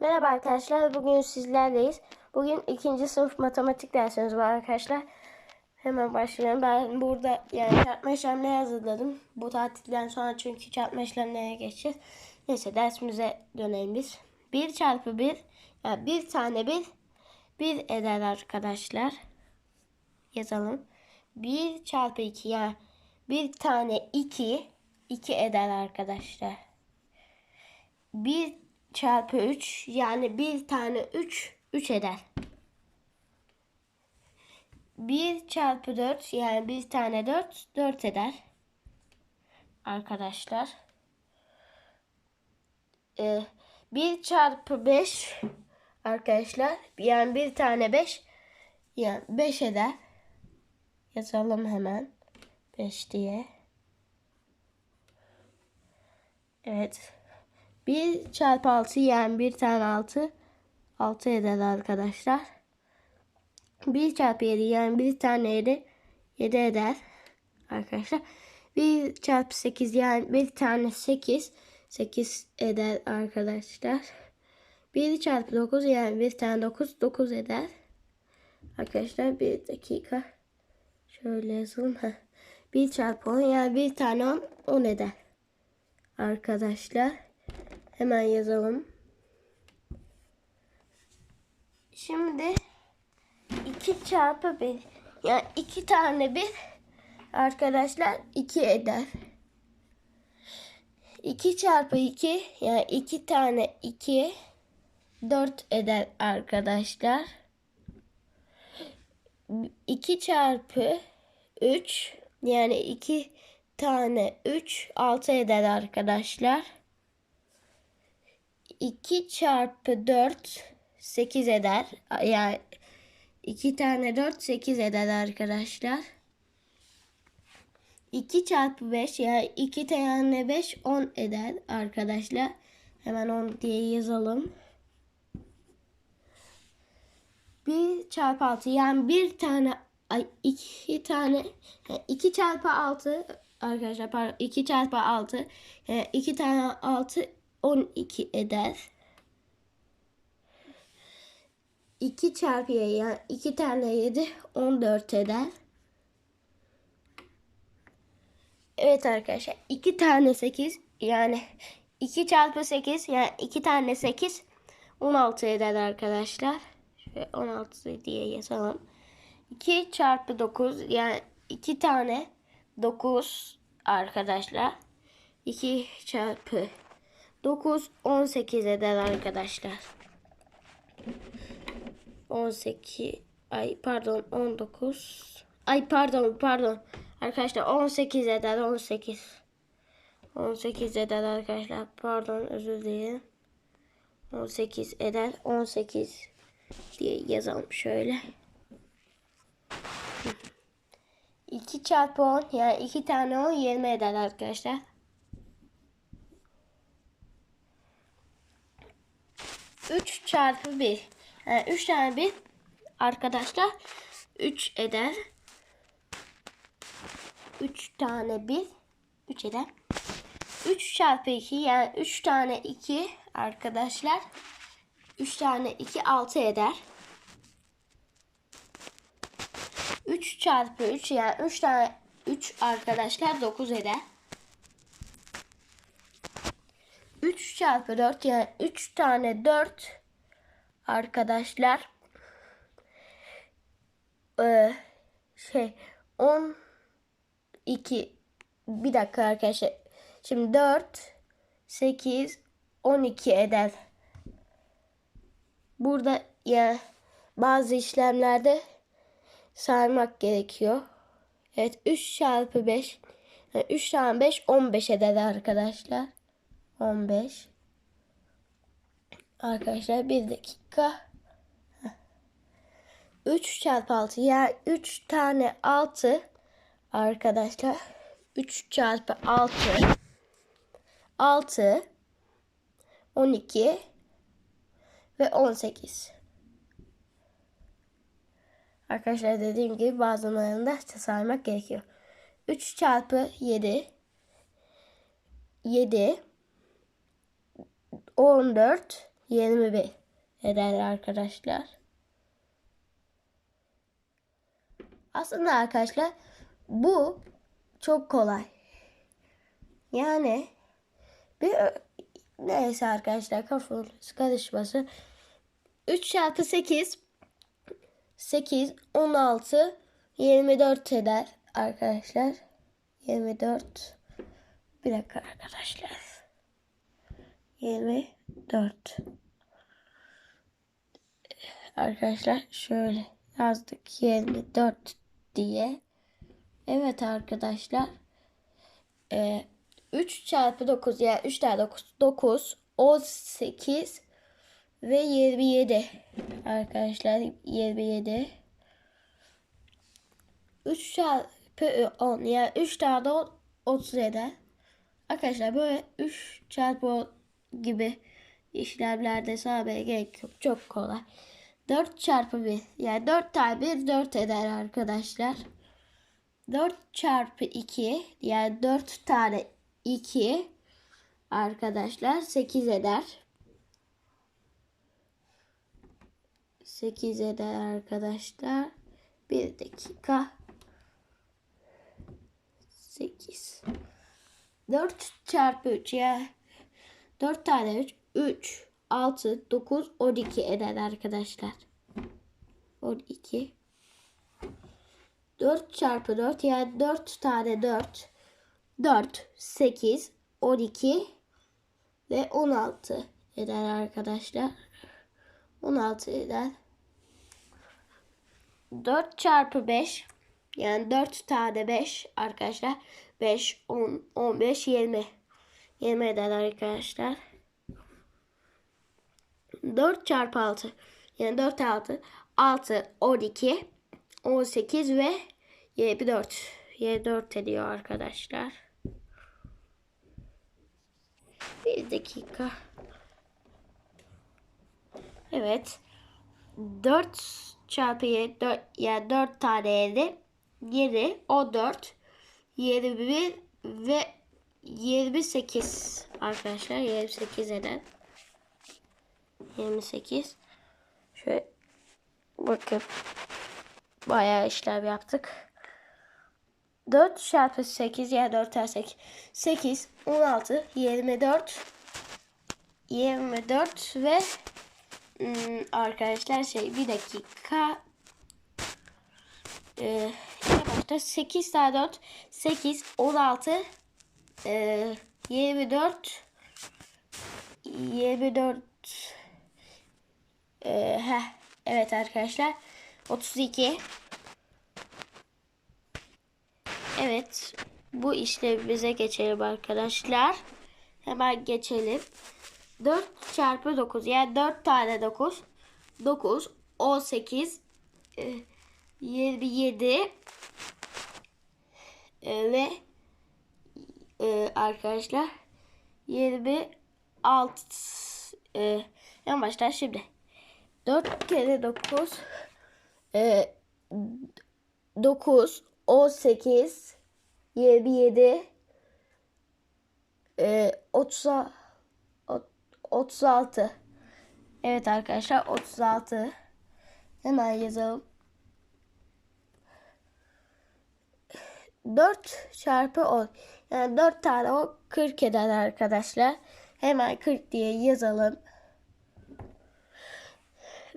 Merhaba arkadaşlar. Bugün sizlerleyiz. Bugün ikinci sınıf matematik dersimiz var arkadaşlar. Hemen başlayalım. Ben burada yani çarpma işlemleri hazırladım. Bu tatilden sonra çünkü çarpma işlemlerine geçeceğiz. Neyse dersimize dönelim biz. 1 çarpı 1 yani bir tane 1 1 eder arkadaşlar. Yazalım. 1 çarpı 2 yani bir tane 2 2 eder arkadaşlar. 1 çarpı 3 yani bir tane 3 3 eder. 1 çarpı 4 yani bir tane 4 4 eder. Arkadaşlar. Ee, 1 çarpı 5 arkadaşlar yani bir tane 5 yani 5 eder. Yazalım hemen 5 diye. Evet. 1 çarpı 6 yani bir tane 6 6 eder arkadaşlar. 1 çarpı 7 yani bir tane 7 7 eder arkadaşlar. 1 çarpı 8 yani bir tane 8 8 eder arkadaşlar. 1 çarpı 9 yani bir tane 9 9 eder. Arkadaşlar bir dakika. Şöyle yazalım. Heh. 1 çarpı 10 yani bir tane 10 10 eder. Arkadaşlar. Hemen yazalım. Şimdi 2 çarpı 1 yani 2 tane 1 arkadaşlar 2 eder. 2 çarpı 2 yani 2 tane 2 4 eder arkadaşlar. 2 çarpı 3 yani 2 tane 3 6 eder arkadaşlar. 2 çarpı 4 8 eder. Yani 2 tane 4 8 eder arkadaşlar. 2 çarpı 5 yani 2 tane 5 10 eder arkadaşlar. Hemen 10 diye yazalım. 1 çarpı 6 yani bir tane ay 2 tane 2 çarpı 6 arkadaşlar pardon 2 çarpı 6 yani 2 tane 6 12 eder. 2 çarpı 7 yani 2 tane 7 14 eder. Evet arkadaşlar 2 tane 8 yani 2 çarpı 8 yani 2 tane 8 16 eder arkadaşlar. Şöyle 16 diye yazalım. 2 çarpı 9 yani 2 tane 9 arkadaşlar. 2 çarpı 9 18 eder arkadaşlar. 18 ay pardon 19 ay pardon pardon. Arkadaşlar 18 eder 18 18 eder arkadaşlar. Pardon özür dilerim. 18 eder 18 diye yazalım şöyle. 2 çarpı 10 yani 2 tane 10 20 eder arkadaşlar. Üç çarpı bir. Yani üç tane bir arkadaşlar 3 eder. 3 tane 1 3 eder. 3 çarpı 2 yani 3 tane 2 arkadaşlar 3 tane 2 6 eder. 3 çarpı 3 yani 3 tane 3 arkadaşlar 9 eder. 3 çarpı 4 yani 3 tane 4 arkadaşlar ee, şey 10 2 bir dakika arkadaşlar şimdi 4 8 12 eder. Burada ya bazı işlemlerde saymak gerekiyor. Evet 3 çarpı 5 yani 3 tane 5 15 eder arkadaşlar. 15 Arkadaşlar bir dakika. 3 çarpı 6 yani 3 tane 6 arkadaşlar. 3 çarpı 6 6 12 ve 18. Arkadaşlar dediğim gibi bazılarında saymak gerekiyor. 3 çarpı 7 7 14 21 eder arkadaşlar. Aslında arkadaşlar bu çok kolay. Yani bir neyse arkadaşlar kafanız karışmasın. 3 çarpı 8 8 16 24 eder arkadaşlar. 24 bir dakika arkadaşlar. 24 Arkadaşlar şöyle yazdık 24 diye. Evet arkadaşlar. Ee, 3 çarpı 9 yani 3 tane 9 9 18 ve 27 arkadaşlar 27 3 çarpı 10 yani 3 tane 10 30 eder. Arkadaşlar böyle 3 çarpı 10 gibi işlemlerde saymaya gerek yok. Çok kolay. 4 çarpı 1 yani 4 tane 1 4 eder arkadaşlar. 4 çarpı 2 yani 4 tane 2 arkadaşlar 8 eder. 8 eder arkadaşlar. Bir dakika. 8. 4 çarpı 3 ya. 4 tane 3. 3, 6, 9, 12 eder arkadaşlar. 12. 4 çarpı 4 yani 4 tane 4. 4, 8, 12 ve 16 eder arkadaşlar. 16 eder. 4 çarpı 5 yani 4 tane 5 arkadaşlar. 5, 10, 15, 20. 20 eder arkadaşlar. 4 çarpı 6 yani 4 6 6 12 18 ve 24 24 ediyor arkadaşlar. Bir dakika. Evet. 4 çarpı 7 4, yani 4 tane 7 7 o 4 21 ve 28 arkadaşlar 28 eden 28 şöyle bakın bayağı işlem yaptık. 4 çarpı 8 yani 4 tane 8 8 16 24 24 ve hmm, arkadaşlar şey bir dakika. Ee, başta 8 tane 4 8 16 e, 24 24 ee, heh, evet arkadaşlar. 32 Evet bu işlemimize geçelim arkadaşlar. Hemen geçelim. 4 çarpı 9 yani 4 tane 9 9 18 e, 27 e, e, arkadaşlar. 26 e, en baştan şimdi. 4 kere 9 e, 9 18 27 e, 30 36 Evet arkadaşlar 36 hemen yazalım 4 çarpı 10 yani 4 tane o 40 eder arkadaşlar hemen 40 diye yazalım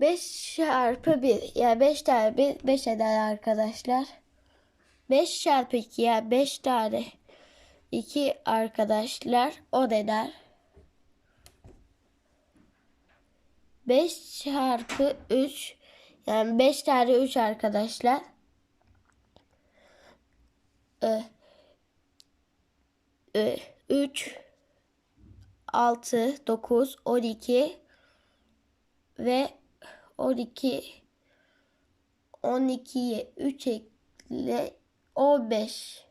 5 çarpı 1 yani 5 tane 1 5 eder arkadaşlar. 5 çarpı 2 yani 5 tane 2 arkadaşlar o eder. 5 çarpı 3 yani 5 tane 3 arkadaşlar. Ee, e, 3 6 9 12 ve 12 12'ye 3 ekle 15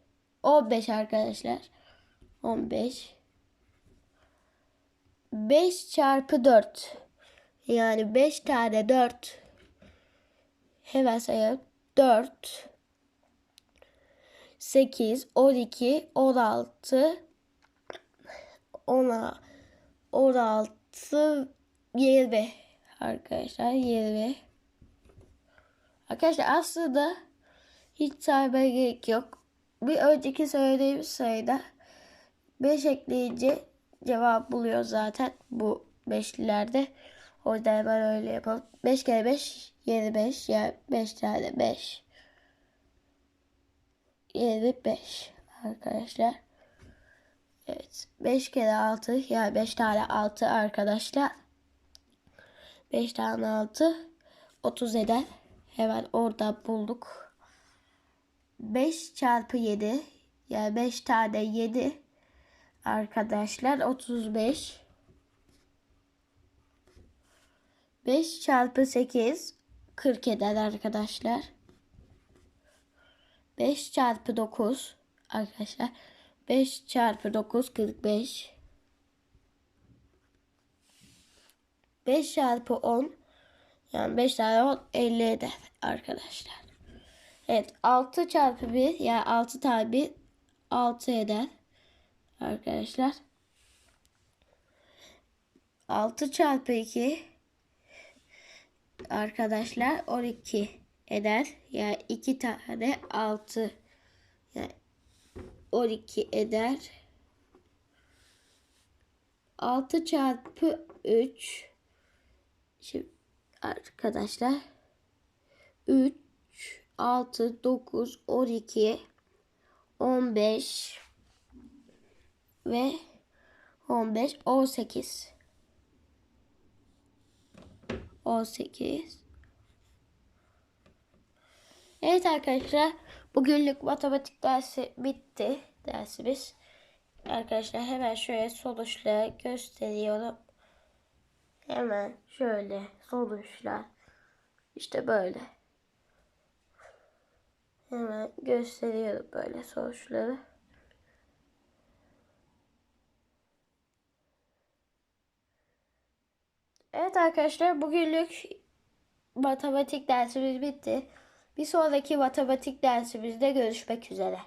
15 arkadaşlar. 15 5 çarpı 4 yani 5 tane 4 hemen sayalım 4 8 12 16 10 16 20 arkadaşlar 20. Arkadaşlar aslında hiç saymaya gerek yok. Bir önceki söylediğimiz sayıda 5 ekleyince cevap buluyor zaten bu beşlilerde. O yüzden hemen öyle yapalım. 5 kere 5 25 yani 5 tane 5. 25 arkadaşlar. Evet. 5 kere 6 yani 5 tane 6 arkadaşlar. 5 tane 6 30 eder. Hemen orada bulduk. 5 çarpı 7 yani 5 tane 7 arkadaşlar 35. 5 çarpı 8 40 eder arkadaşlar. 5 çarpı 9 arkadaşlar. 5 çarpı 9 45. 5 çarpı 10 yani 5 tane 10 50 eder arkadaşlar. Evet 6 çarpı 1 yani 6 tane 1 6 eder arkadaşlar. 6 çarpı 2 arkadaşlar 12 eder. Yani 2 tane 6 yani 12 eder. 6 çarpı 3 Şimdi arkadaşlar. 3 6 9 12 15 ve 15 18 18 Evet arkadaşlar bugünlük matematik dersi bitti dersimiz. Arkadaşlar hemen şöyle sonuçları gösteriyorum. Hemen şöyle sonuçlar. İşte böyle. Hemen gösteriyorum böyle sonuçları. Evet arkadaşlar bugünlük matematik dersimiz bitti. Bir sonraki matematik dersimizde görüşmek üzere.